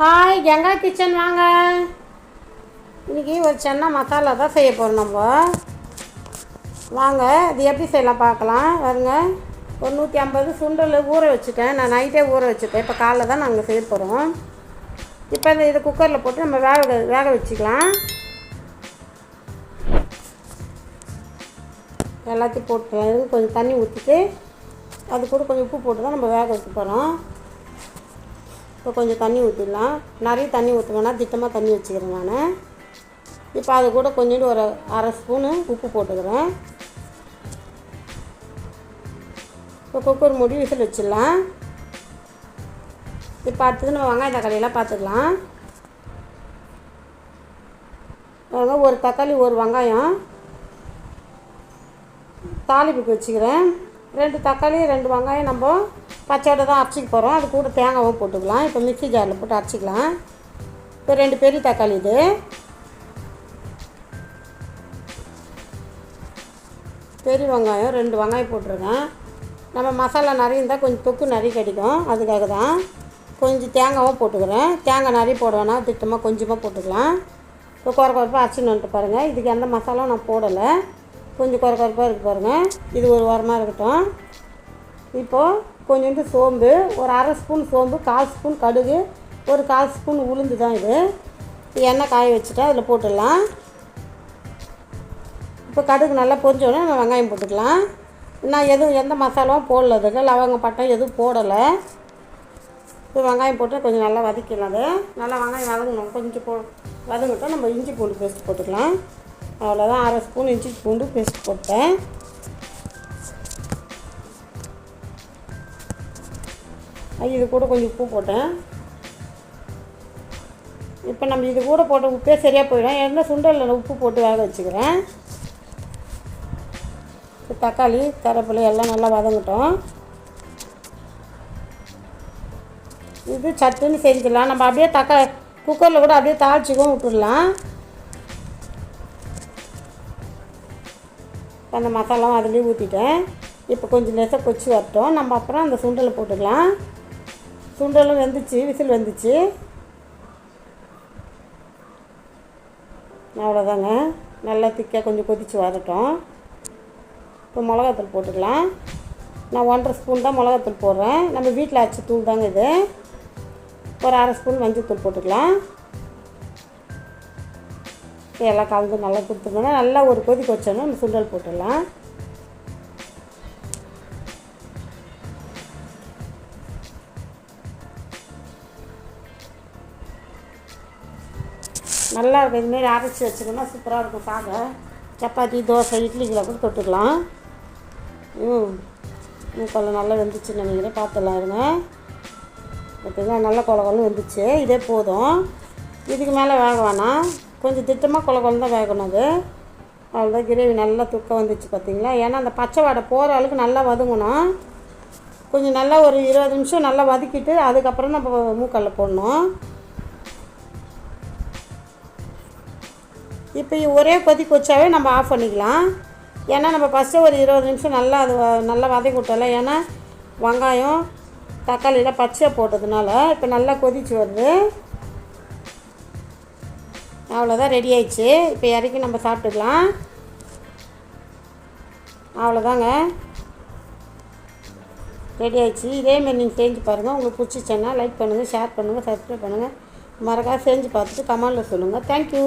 Hi Ganga kitchen வாங்க. இன்றைக்கி ஒரு சென்னை மசாலா தான் செய்ய போகிறோம் நம்ம. வாங்க இது எப்படி செய்யலாம் பார்க்கலாம். வருங்க. ஒரு நூற்றி ஐம்பது சுண்டல் ஊற வச்சுட்டேன். நான் நைட்டே ஊற வச்சுட்டேன். இப்போ காலைல தான் நாங்கள் செய்ய போகிறோம் இப்போ இந்த இதை குக்கரில் போட்டு நம்ம வேக வேக வச்சுக்கலாம். எல்லாத்தையும் போட்டு கொஞ்சம் தண்ணி ஊற்றிட்டு அது கூட கொஞ்சம் உப்பு போட்டு தான் நம்ம வேக வைக்க போகிறோம் இப்போ கொஞ்சம் தண்ணி ஊற்றிடலாம் நிறைய தண்ணி ஊற்றுவேன்னா திட்டமாக தண்ணி வச்சுக்கிறேன் நான். இப்போ அது கூட கொஞ்சோண்டு ஒரு அரை ஸ்பூனு உப்பு போட்டுக்கிறேன். இப்போ குக்கர் மூடி விசில் வச்சிடலாம். இப்போ அடுத்தது நம்ம வெங்காய தக்காளியெல்லாம் பார்த்துக்கலாம். ஒரு தக்காளி ஒரு வெங்காயம். தாளிப்புக்கு வச்சுக்கிறேன். ரெண்டு தக்காளி ரெண்டு வெங்காயம் நம்ம பச்சையோட தான் அரைச்சிக்க போகிறோம் அது கூட தேங்காவும் போட்டுக்கலாம். இப்போ மிக்ஸி ஜாரில் போட்டு அரைச்சிக்கலாம். இப்போ ரெண்டு பெரிய தக்காளி இது. பெரிய வெங்காயம் ரெண்டு வெங்காயம் போட்டிருக்கேன். நம்ம மசாலா நிறைய இருந்தால் கொஞ்சம் தொக்கு நிறைய கிடைக்கும். அதுக்காக தான் கொஞ்சம் தேங்காவும் போட்டுக்கிறேன். தேங்காய் நிறைய போட வேணாம். திட்டமாக கொஞ்சமாக போட்டுக்கலாம். இப்போ குறை குறைப்பாக அரைச்சின்னு வந்துட்டு பாருங்கள் இதுக்கு எந்த மசாலாவும் நான் போடலை. கொஞ்சம் குறை குறைப்பாக இருக்குது பாருங்கள் இது ஒரு வாரமாக இருக்கட்டும். இப்போது கொஞ்சோண்டு சோம்பு ஒரு அரை ஸ்பூன் சோம்பு கால் ஸ்பூன் கடுகு ஒரு கால் ஸ்பூன் உளுந்து தான் இது. எண்ணெய் காய வச்சுட்டா அதில் போட்டுடலாம். இப்போ கடுகு நல்லா பொரிஞ்சோடனே நம்ம வெங்காயம் போட்டுக்கலாம். நான் எதுவும் எந்த மசாலாவும் போடல. அதுக்கு லவங்க பட்டம் எதுவும் போடலை. இப்போ வெங்காயம் போட்டு கொஞ்சம் நல்லா வதக்கலாம் அது. நல்லா வெங்காயம் வதங்கணும். கொஞ்சம் போ வதங்கிட்டோம் நம்ம இஞ்சி பூண்டு பேஸ்ட் போட்டுக்கலாம். அவ்வளோதான் அரை ஸ்பூன் இஞ்சி பூண்டு பேஸ்ட் போட்டேன். இது கூட கொஞ்சம் உப்பு போட்டேன். இப்போ நம்ம இது கூட போட்ட உப்பே சரியாக போயிடும். என்ன சுண்டலில் உப்பு போட்டு வேக வச்சுக்கிறேன். இப்போ தக்காளி கருவேப்பிலை எல்லாம் நல்லா வதங்கட்டும். இது சட்டுன்னு செஞ்சிடலாம். நம்ம அப்படியே தக்கா குக்கரில் கூட அப்படியே தாளிச்சிக்கவும் விட்டுடலாம். அந்த மசாலாவும் அதுலேயே ஊற்றிட்டேன் இப்போ கொஞ்சம் லேசாக கொச்சி வரட்டும். நம்ம அப்புறம் அந்த சுண்டலை போட்டுக்கலாம். சுண்டலும் வெந்துச்சு விசில் வந்துச்சு. அவ்வளோதாங்க நல்லா திக்காக கொஞ்சம் கொதித்து வரட்டும். இப்போ மிளகாத்தூள் போட்டுக்கலாம். நான் ஒன்றரை ஸ்பூன் தான் மிளகாத்தூள் போடுறேன். நம்ம வீட்டில் அரைச்ச தூள் தாங்க இது. ஒரு அரை ஸ்பூன் மஞ்சள் போட்டுக்கலாம். எல்லாம் கலந்து நல்லா கொடுத்துக்கணும் நல்லா ஒரு கொதி கொச்சோன்னா நம்ம சுண்டல் போட்டுடலாம். நல்லா இருக்கும் இதுமாரி அரைச்சி வச்சுக்கணும் சூப்பராக இருக்கும். சாதம் சப்பாத்தி தோசை இட்லிகளை கூட தொட்டுக்கலாம். ம். மூக்கெல்லாம் நல்லா வெந்துச்சுன்னு நினைக்கிறேன். பார்த்துடலாம் இருங்க பார்த்தீங்களா நல்லா கொல வெந்துச்சு. இதே போதும். இதுக்கு மேலே வேக வேணாம். கொஞ்சம் திட்டமாக கொல தான் வேகணும் அது. அவ்வளோதான் கிரேவி நல்லா துக்கம் வந்துச்சு பார்த்தீங்களா? ஏன்னா அந்த பச்சை வடை போகிற அளவுக்கு நல்லா வதங்கணும். கொஞ்சம் நல்லா ஒரு இருபது நிமிஷம் நல்லா வதக்கிட்டு அதுக்கப்புறம் நம்ம மூக்கல்ல போடணும். இப்போ ஒரே கொதிக்க வச்சாவே நம்ம ஆஃப் பண்ணிக்கலாம். ஏன்னா நம்ம ஃபஸ்ட்டு ஒரு இருபது நிமிஷம் நல்லா அது நல்லா வதக்கி விட்டோம்ல. ஏன்னா வெங்காயம் தக்காளியெலாம் பச்சை போட்டதுனால இப்போ நல்லா கொதிச்சு வருது. அவ்வளோதான் ரெடி ஆயிடுச்சு. இப்போ இறக்கி நம்ம சாப்பிட்டுக்கலாம். அவ்வளோதாங்க ரெடி ஆயிடுச்சு. இதேமாரி நீங்கள் செஞ்சு பாருங்கள் உங்களுக்கு பிடிச்சிச்சேன்னா லைக் பண்ணுங்கள் ஷேர் பண்ணுங்கள் சப்ஸ்கிரைப் பண்ணுங்கள் மறக்காது செஞ்சு பார்த்துட்டு கமெண்டில் சொல்லுங்கள் தேங்க்யூ